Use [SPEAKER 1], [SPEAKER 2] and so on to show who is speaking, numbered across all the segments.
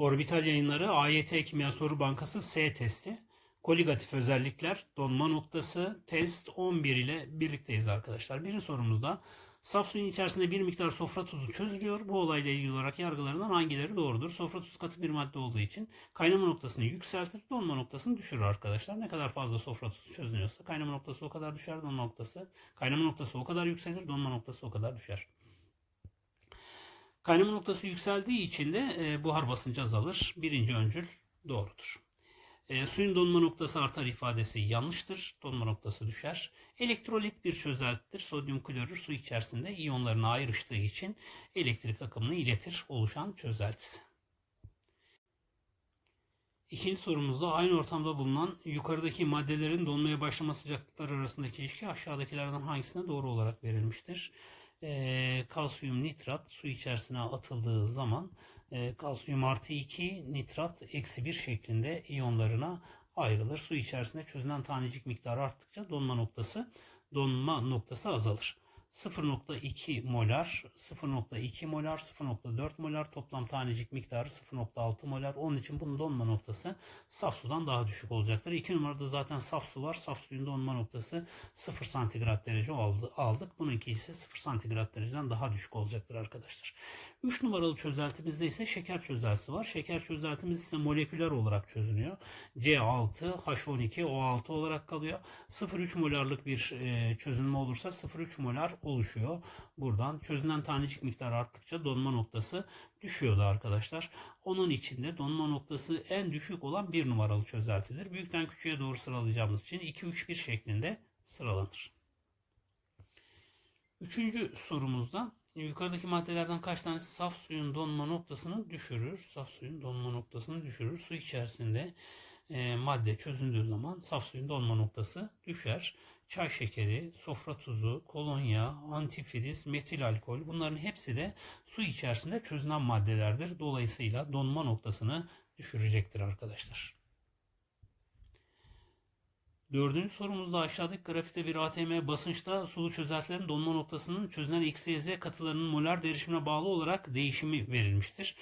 [SPEAKER 1] Orbital yayınları AYT Kimya Soru Bankası S testi. Koligatif özellikler, donma noktası, test 11 ile birlikteyiz arkadaşlar. Birinci sorumuzda saf suyun içerisinde bir miktar sofra tuzu çözülüyor. Bu olayla ilgili olarak yargılarından hangileri doğrudur? Sofra tuzu katı bir madde olduğu için kaynama noktasını yükseltir, donma noktasını düşürür arkadaşlar. Ne kadar fazla sofra tuzu çözünüyorsa kaynama noktası o kadar düşer, donma noktası. Kaynama noktası o kadar yükselir, donma noktası o kadar düşer. Kaynama noktası yükseldiği için de e, buhar basıncı azalır. Birinci öncül doğrudur. E, suyun donma noktası artar ifadesi yanlıştır. Donma noktası düşer. Elektrolit bir çözeltidir. Sodyum klorür su içerisinde iyonlarına ayrıştığı için elektrik akımını iletir oluşan çözeltisi. İkinci sorumuzda aynı ortamda bulunan yukarıdaki maddelerin donmaya başlama sıcaklıkları arasındaki ilişki aşağıdakilerden hangisine doğru olarak verilmiştir? E, kalsiyum nitrat su içerisine atıldığı zaman e, kalsiyum artı 2 nitrat eksi 1 şeklinde iyonlarına ayrılır. Su içerisinde çözünen tanecik miktarı arttıkça donma noktası donma noktası azalır. 0.2 molar, 0.2 molar, 0.4 molar toplam tanecik miktarı 0.6 molar. Onun için bunun donma noktası saf sudan daha düşük olacaktır. 2 numarada zaten saf su var. Saf suyun donma noktası 0 santigrat derece aldı, aldık. Bununki ise 0 santigrat dereceden daha düşük olacaktır arkadaşlar. 3 numaralı çözeltimizde ise şeker çözeltisi var. Şeker çözeltimiz ise moleküler olarak çözünüyor. C6, H12, O6 olarak kalıyor. 0,3 molarlık bir e, çözünme olursa 0,3 molar oluşuyor. Buradan çözünen tanecik miktarı arttıkça donma noktası düşüyordu arkadaşlar. Onun içinde donma noktası en düşük olan bir numaralı çözeltidir. Büyükten küçüğe doğru sıralayacağımız için 2-3-1 şeklinde sıralanır. Üçüncü sorumuzda yukarıdaki maddelerden kaç tanesi saf suyun donma noktasını düşürür? Saf suyun donma noktasını düşürür. Su içerisinde e, madde çözündüğü zaman saf suyun donma noktası düşer. Çay şekeri, sofra tuzu, kolonya, antifriz, metil alkol bunların hepsi de su içerisinde çözünen maddelerdir. Dolayısıyla donma noktasını düşürecektir arkadaşlar. Dördüncü sorumuzda aşağıdaki grafikte bir ATM basınçta sulu çözeltilerin donma noktasının çözünen X, Y, Z katılarının molar derişimine bağlı olarak değişimi verilmiştir.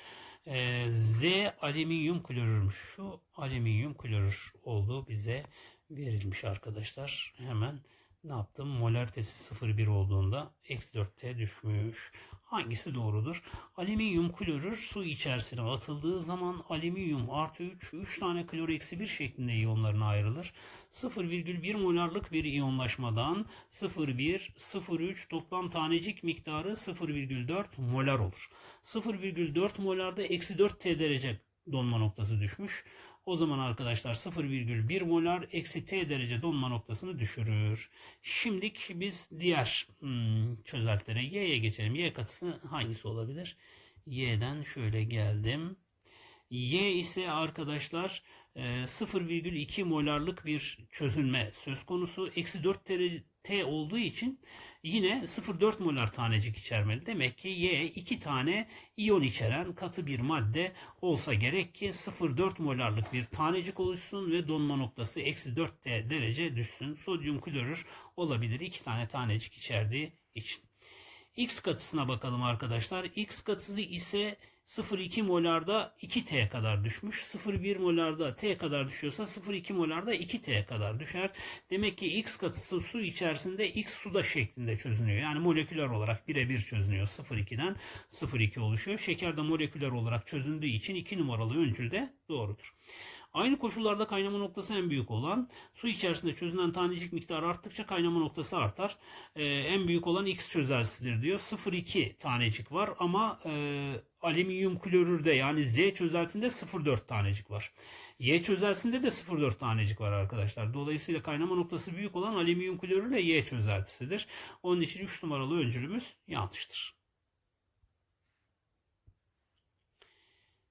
[SPEAKER 1] Ee, Z alüminyum klorürmüş. Şu alüminyum klorür olduğu bize verilmiş arkadaşlar. Hemen ne yaptım? Molaritesi 0,1 olduğunda eksi 4T düşmüş. Hangisi doğrudur? Alüminyum klorür su içerisine atıldığı zaman alüminyum artı 3, 3 tane klor eksi 1 şeklinde iyonlarına ayrılır. 0,1 molarlık bir iyonlaşmadan 0,1, 0,3 toplam tanecik miktarı 0,4 molar olur. 0,4 molarda eksi 4T derece donma noktası düşmüş. O zaman arkadaşlar 0,1 molar eksi t derece donma noktasını düşürür. Şimdilik biz diğer hmm, çözeltilere y'ye geçelim. Y katısı hangisi olabilir? Y'den şöyle geldim. Y ise arkadaşlar 0,2 molarlık bir çözülme söz konusu. Eksi 4 T olduğu için yine 0,4 molar tanecik içermeli. Demek ki Y 2 tane iyon içeren katı bir madde olsa gerek ki 0,4 molarlık bir tanecik oluşsun ve donma noktası eksi 4 T derece düşsün. Sodyum klorür olabilir 2 tane tanecik içerdiği için. X katısına bakalım arkadaşlar. X katısı ise 0,2 molarda 2T kadar düşmüş. 0,1 molarda T kadar düşüyorsa 0,2 molarda 2T kadar düşer. Demek ki X katısı su içerisinde X suda şeklinde çözünüyor. Yani moleküler olarak birebir çözünüyor. 0,2'den 0,2 oluşuyor. Şeker de moleküler olarak çözündüğü için 2 numaralı öncül de doğrudur. Aynı koşullarda kaynama noktası en büyük olan su içerisinde çözünen tanecik miktarı arttıkça kaynama noktası artar. Ee, en büyük olan X çözeltisidir diyor. 0,2 tanecik var ama e, alüminyum klorürde yani Z çözeltinde 0,4 tanecik var. Y çözeltisinde de 0,4 tanecik var arkadaşlar. Dolayısıyla kaynama noktası büyük olan alüminyum klorürle Y çözeltisidir. Onun için 3 numaralı öncülümüz yanlıştır.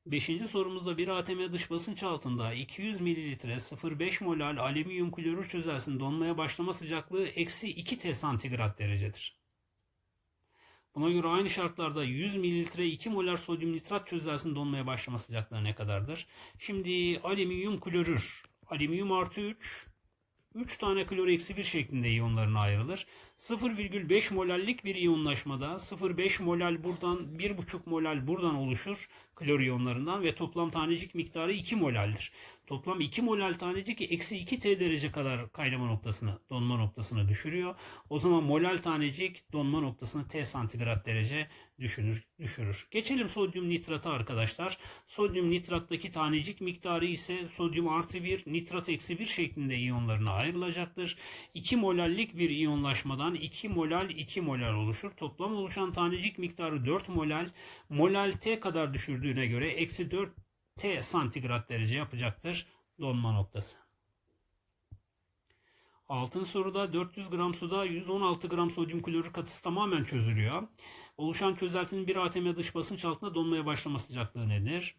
[SPEAKER 1] Beşinci sorumuzda bir ATM dış basınç altında 200 mililitre 0,5 molal alüminyum klorür çözeltisinin donmaya başlama sıcaklığı eksi 2 T santigrat derecedir. Buna göre aynı şartlarda 100 mililitre 2 molar sodyum nitrat çözeltisinin donmaya başlama sıcaklığı ne kadardır? Şimdi alüminyum klorür, alüminyum artı 3, 3 tane klor eksi 1 şeklinde iyonlarına ayrılır. 0,5 molallik bir iyonlaşmada 0,5 molal buradan 1,5 molal buradan oluşur klor iyonlarından ve toplam tanecik miktarı 2 molaldir. Toplam 2 molal tanecik eksi 2 T derece kadar kaynama noktasını, donma noktasını düşürüyor. O zaman molal tanecik donma noktasını T santigrat derece düşünür, düşürür. Geçelim sodyum nitrata arkadaşlar. Sodyum nitrattaki tanecik miktarı ise sodyum artı 1, nitrat eksi 1 şeklinde iyonlarına ayrılacaktır. 2 molallik bir iyonlaşmadan 2 molal 2 molal oluşur. Toplam oluşan tanecik miktarı 4 molal. Molal T kadar düşürdüğüne göre eksi 4 T santigrat derece yapacaktır donma noktası. Altın soruda 400 gram suda 116 gram sodyum klorür katısı tamamen çözülüyor. Oluşan çözeltinin bir atm dış basınç altında donmaya başlama sıcaklığı nedir?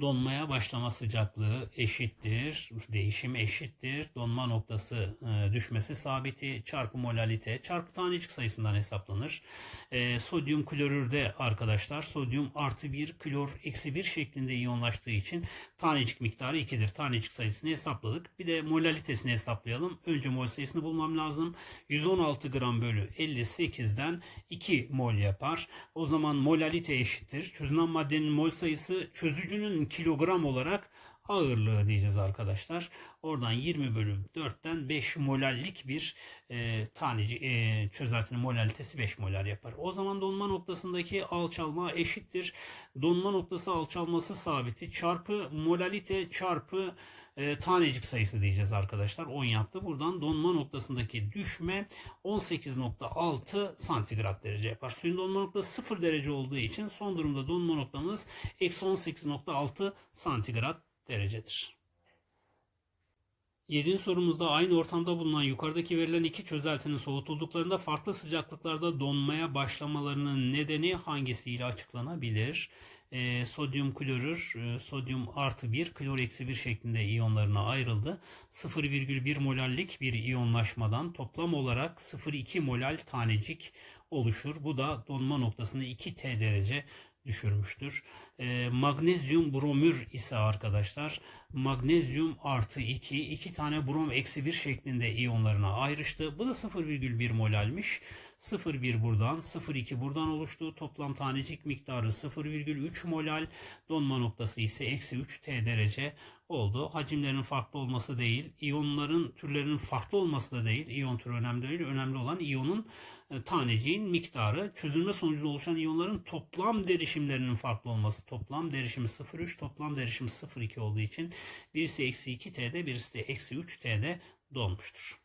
[SPEAKER 1] Donmaya başlama sıcaklığı eşittir, değişim eşittir, donma noktası e, düşmesi sabiti çarpı molalite çarpı tanecik sayısından hesaplanır. E, sodyum klorürde arkadaşlar sodyum artı 1 klor eksi 1 şeklinde iyonlaştığı için tanecik miktarı 2'dir. Tanecik sayısını hesapladık. Bir de molalitesini hesaplayalım. Önce mol sayısını bulmam lazım. 116 gram bölü 58'den 2 mol yapar. O zaman molalite eşittir. Çözünen maddenin mol sayısı çözücünün kilogram olarak ağırlığı diyeceğiz arkadaşlar. Oradan 20 bölü 4'ten 5 molallik bir e, taneci e, çözeltinin molalitesi 5 molar yapar. O zaman donma noktasındaki alçalma eşittir. Donma noktası alçalması sabiti çarpı molalite çarpı e, tanecik sayısı diyeceğiz arkadaşlar. 10 yaptı. Buradan donma noktasındaki düşme 18.6 santigrat derece yapar. Suyun donma noktası 0 derece olduğu için son durumda donma noktamız eksi 18.6 santigrat derecedir. 7. sorumuzda aynı ortamda bulunan yukarıdaki verilen iki çözeltinin soğutulduklarında farklı sıcaklıklarda donmaya başlamalarının nedeni hangisiyle açıklanabilir? E, sodyum klorür, e, sodyum artı 1, klor eksi 1 şeklinde iyonlarına ayrıldı. 0,1 molallik bir iyonlaşmadan toplam olarak 0,2 molal tanecik oluşur. Bu da donma noktasını 2 T derece düşürmüştür. E, magnezyum bromür ise arkadaşlar magnezyum artı 2 2 tane brom eksi 1 şeklinde iyonlarına ayrıştı. Bu da 0,1 molalmiş. 0,1 buradan 0,2 buradan oluştu. Toplam tanecik miktarı 0,3 molal. Donma noktası ise eksi 3 T derece oldu. Hacimlerin farklı olması değil, iyonların türlerinin farklı olması da değil. İyon türü önemli değil. Önemli olan iyonun e, taneciğin miktarı. Çözülme sonucunda oluşan iyonların toplam derişimlerinin farklı olması. Toplam derişimi 0,3, toplam derişimi 0,2 olduğu için birisi eksi 2 T'de, birisi de eksi 3 T'de donmuştur.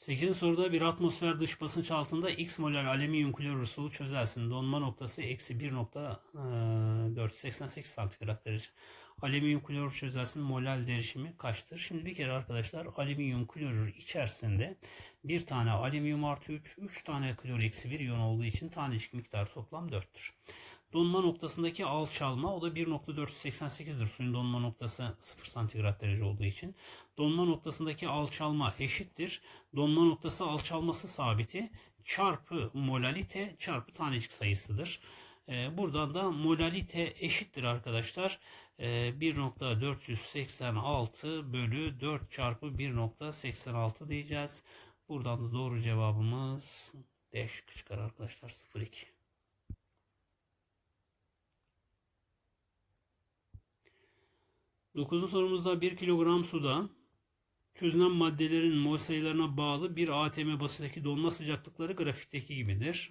[SPEAKER 1] 8. soruda bir atmosfer dış basınç altında x molar alüminyum klorür çözelsin. Donma noktası eksi 1.488 santigrat derece. Alüminyum klorür çözelsin molal derişimi kaçtır? Şimdi bir kere arkadaşlar alüminyum klorür içerisinde bir tane alüminyum artı 3, 3 tane klor eksi 1 iyon olduğu için tanecik miktar toplam 4'tür. Donma noktasındaki alçalma o da 1.488'dir. Suyun donma noktası 0 santigrat derece olduğu için. Donma noktasındaki alçalma eşittir. Donma noktası alçalması sabiti çarpı molalite çarpı tanecik sayısıdır. Ee, buradan da molalite eşittir arkadaşlar. Ee, 1.486 bölü 4 çarpı 1.86 diyeceğiz. Buradan da doğru cevabımız D çıkar arkadaşlar 0.2. Dokuzuncu sorumuzda 1 kilogram suda çözünen maddelerin mol sayılarına bağlı bir ATM basıdaki donma sıcaklıkları grafikteki gibidir.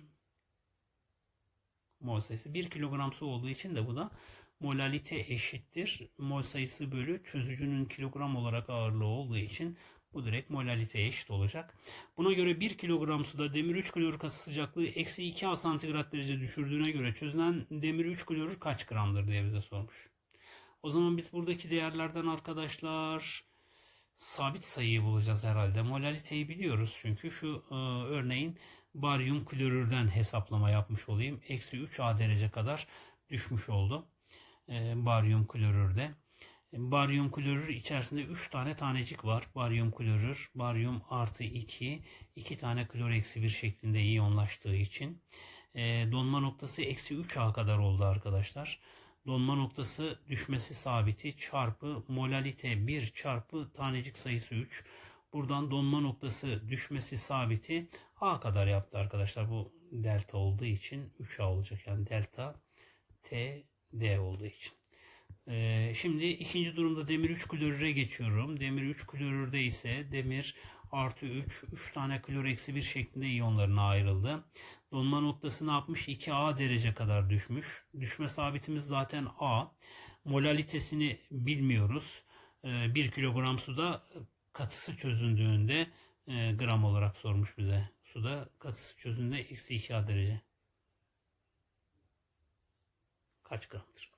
[SPEAKER 1] Mol sayısı 1 kilogram su olduğu için de bu da molalite eşittir. Mol sayısı bölü çözücünün kilogram olarak ağırlığı olduğu için bu direkt molaliteye eşit olacak. Buna göre 1 kilogram suda demir 3 klorür katı sıcaklığı eksi 2 A santigrat derece düşürdüğüne göre çözünen demir 3 klorür kaç gramdır diye bize sormuş. O zaman biz buradaki değerlerden arkadaşlar sabit sayıyı bulacağız herhalde. Molaliteyi biliyoruz çünkü şu e, örneğin baryum klorürden hesaplama yapmış olayım. Eksi 3 A derece kadar düşmüş oldu. E, baryum klorürde. E, baryum klorür içerisinde 3 tane tanecik var. Baryum klorür, baryum artı 2, 2 tane klor eksi 1 şeklinde iyonlaştığı için. E, donma noktası eksi 3 A kadar oldu arkadaşlar. Donma noktası düşmesi sabiti çarpı molalite 1 çarpı tanecik sayısı 3. Buradan donma noktası düşmesi sabiti A kadar yaptı arkadaşlar. Bu delta olduğu için 3A olacak. Yani delta T D olduğu için. Ee, şimdi ikinci durumda demir 3 klorüre geçiyorum. Demir 3 klorürde ise demir artı 3, 3 tane klor eksi 1 şeklinde iyonlarına ayrıldı. Donma noktası ne yapmış? 2A derece kadar düşmüş. Düşme sabitimiz zaten A. Molalitesini bilmiyoruz. 1 kilogram suda katısı çözündüğünde e, gram olarak sormuş bize. Suda katısı çözündüğünde eksi 2A derece. Kaç gramdır?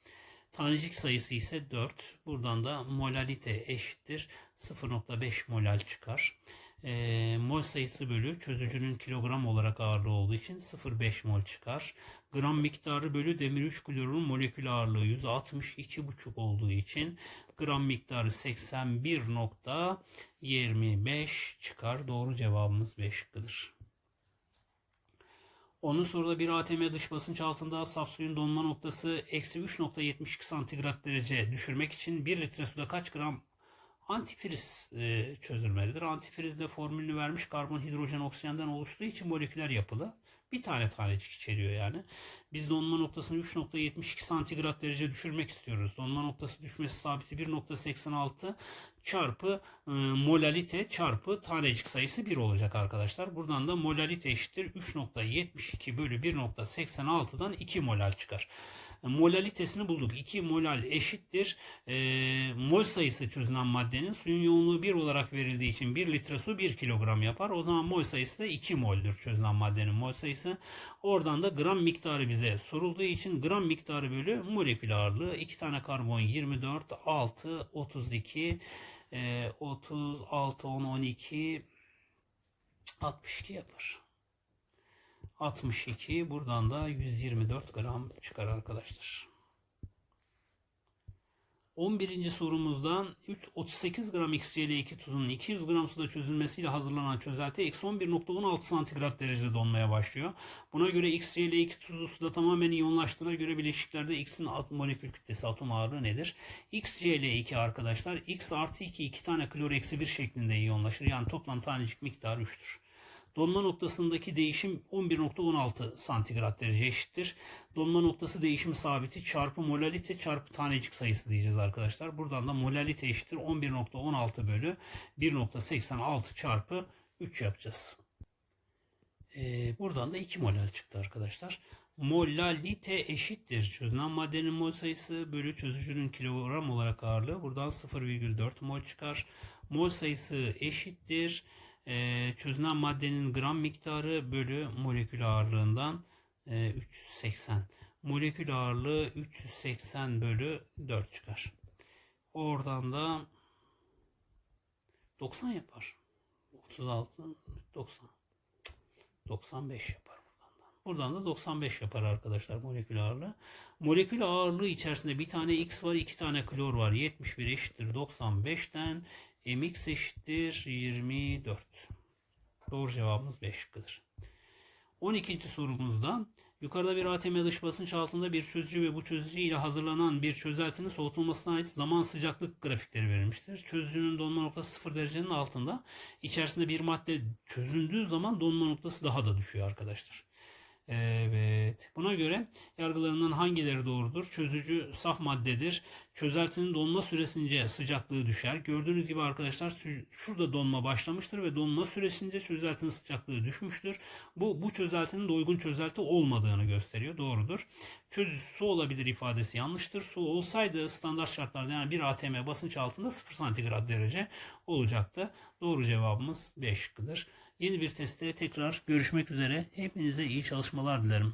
[SPEAKER 1] Tanecik sayısı ise 4. Buradan da molalite eşittir. 0.5 molal çıkar. E, mol sayısı bölü çözücünün kilogram olarak ağırlığı olduğu için 0.5 mol çıkar. Gram miktarı bölü demir 3 klorun molekül ağırlığı 162,5 olduğu için gram miktarı 81.25 çıkar. Doğru cevabımız B şıkkıdır. Onun soruda bir ATM dış basınç altında saf suyun donma noktası eksi 3.72 santigrat derece düşürmek için 1 litre suda kaç gram antifriz e, çözülmelidir. Antifrizde formülünü vermiş karbon, hidrojen, oksijenden oluştuğu için moleküler yapılı. Bir tane tanecik içeriyor yani. Biz donma noktasını 3.72 santigrat derece düşürmek istiyoruz. Donma noktası düşmesi sabiti 1.86 çarpı e, molalite çarpı tanecik sayısı 1 olacak arkadaşlar. Buradan da molalite eşittir 3.72 bölü 1.86'dan 2 molal çıkar molalitesini bulduk. 2 molal eşittir. E, mol sayısı çözünen maddenin suyun yoğunluğu 1 olarak verildiği için 1 litre su 1 kilogram yapar. O zaman mol sayısı da 2 moldür çözünen maddenin mol sayısı. Oradan da gram miktarı bize sorulduğu için gram miktarı bölü molekül ağırlığı 2 tane karbon 24, 6, 32, e, 36, 10, 12, 62 yapar. 62 buradan da 124 gram çıkar arkadaşlar. 11. sorumuzdan 38 gram XCl2 tuzunun 200 gram suda çözülmesiyle hazırlanan çözelti eksi 11.16 santigrat derecede donmaya başlıyor. Buna göre XCl2 tuzu suda tamamen iyonlaştığına göre bileşiklerde X'in molekül kütlesi atom ağırlığı nedir? XCl2 arkadaşlar X artı 2 2 tane klor eksi 1 şeklinde iyonlaşır. Yani toplam tanecik miktarı 3'tür. Donma noktasındaki değişim 11.16 santigrat derece eşittir. Donma noktası değişimi sabiti çarpı molalite çarpı tanecik sayısı diyeceğiz arkadaşlar. Buradan da molalite eşittir 11.16 bölü 1.86 çarpı 3 yapacağız. Ee, buradan da 2 molal çıktı arkadaşlar. Molalite eşittir. Çözünen maddenin mol sayısı bölü çözücünün kilogram olarak ağırlığı. Buradan 0,4 mol çıkar. Mol sayısı eşittir e, çözünen maddenin gram miktarı bölü molekül ağırlığından e, 380. Molekül ağırlığı 380 bölü 4 çıkar. Oradan da 90 yapar. 36, 90. 95 yapar buradan da. Buradan da 95 yapar arkadaşlar molekül ağırlığı. Molekül ağırlığı içerisinde bir tane X var, iki tane klor var. 71 eşittir 95'ten mx eşittir 24. Doğru cevabımız 5 şıkkıdır. 12. sorumuzda yukarıda bir ATM dış basınç altında bir çözücü ve bu çözücü ile hazırlanan bir çözeltinin soğutulmasına ait zaman sıcaklık grafikleri verilmiştir. Çözücünün donma noktası 0 derecenin altında. İçerisinde bir madde çözündüğü zaman donma noktası daha da düşüyor arkadaşlar. Evet. Buna göre yargılarından hangileri doğrudur? Çözücü saf maddedir. Çözeltinin donma süresince sıcaklığı düşer. Gördüğünüz gibi arkadaşlar şurada donma başlamıştır ve donma süresince çözeltinin sıcaklığı düşmüştür. Bu bu çözeltinin de uygun çözelti olmadığını gösteriyor. Doğrudur. Çözücü su olabilir ifadesi yanlıştır. Su olsaydı standart şartlarda yani bir ATM basınç altında 0 santigrat derece olacaktı. Doğru cevabımız B şıkkıdır. Yeni bir testte tekrar görüşmek üzere. Hepinize iyi çalışmalar dilerim.